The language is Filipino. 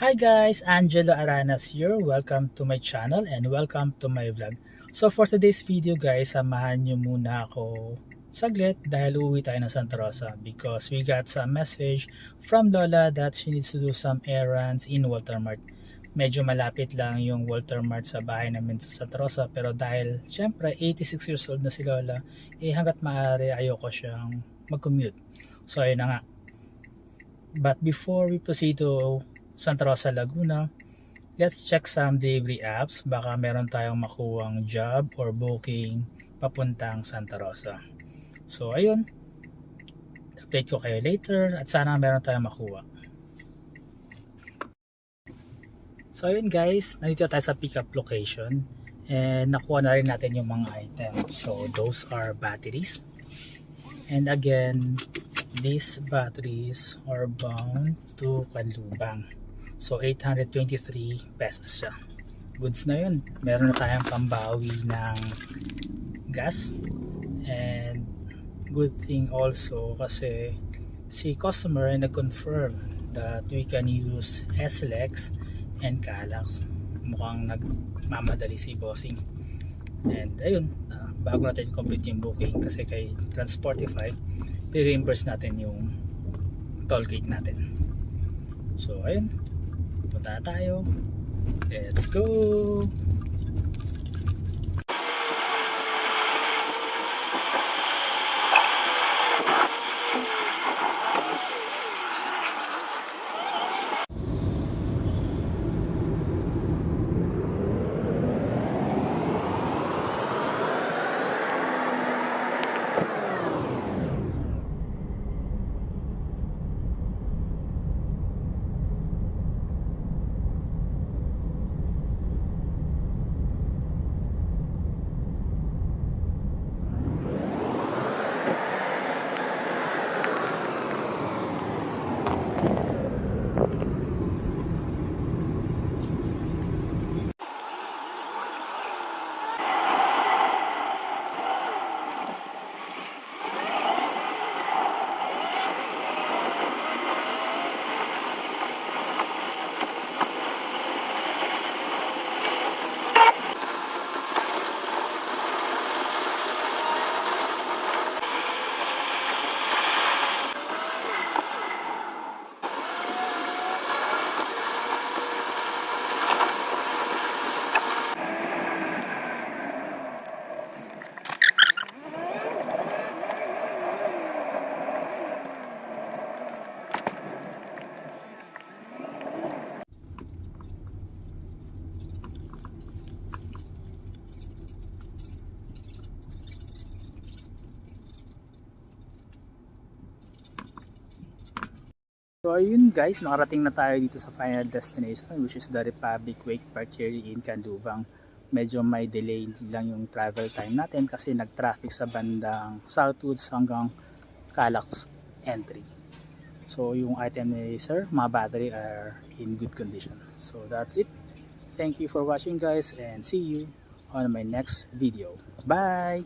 Hi guys, Angelo Aranas here. Welcome to my channel and welcome to my vlog. So for today's video guys, samahan nyo muna ako saglit dahil uuwi tayo ng Santa Rosa because we got some message from Lola that she needs to do some errands in Walter. Medyo malapit lang yung Walter sa bahay namin sa Santa Rosa pero dahil syempre 86 years old na si Lola, eh hanggat maaari ayoko siyang mag-commute. So ayun na nga. But before we proceed to Santa Rosa, Laguna, let's check some delivery apps. Baka meron tayong makuwang job or booking papuntang Santa Rosa. So, ayun. Update ko kayo later at sana meron tayong makuha. So, ayun guys. Nandito tayo sa pickup location. And nakuha na rin natin yung mga items. So, those are batteries. And again, these batteries are bound to Kanlubang. So 823 pesos siya. Goods na yun. Meron na tayong pambawi ng gas. And good thing also kasi si customer ay nag-confirm that we can use SLX and Calax. Mukhang nagmamadali si bossing. And ayun, uh, bago natin complete yung booking kasi kay Transportify, i-reimburse natin yung toll gate natin. So ayun, punta tayo. Let's go! So ayun guys, nakarating na tayo dito sa final destination which is the Republic Wake Park here in Candubang. Medyo may delay lang yung travel time natin kasi nag-traffic sa bandang Southwoods hanggang Calax entry. So yung item ni sir, mga battery are in good condition. So that's it. Thank you for watching guys and see you on my next video. Bye!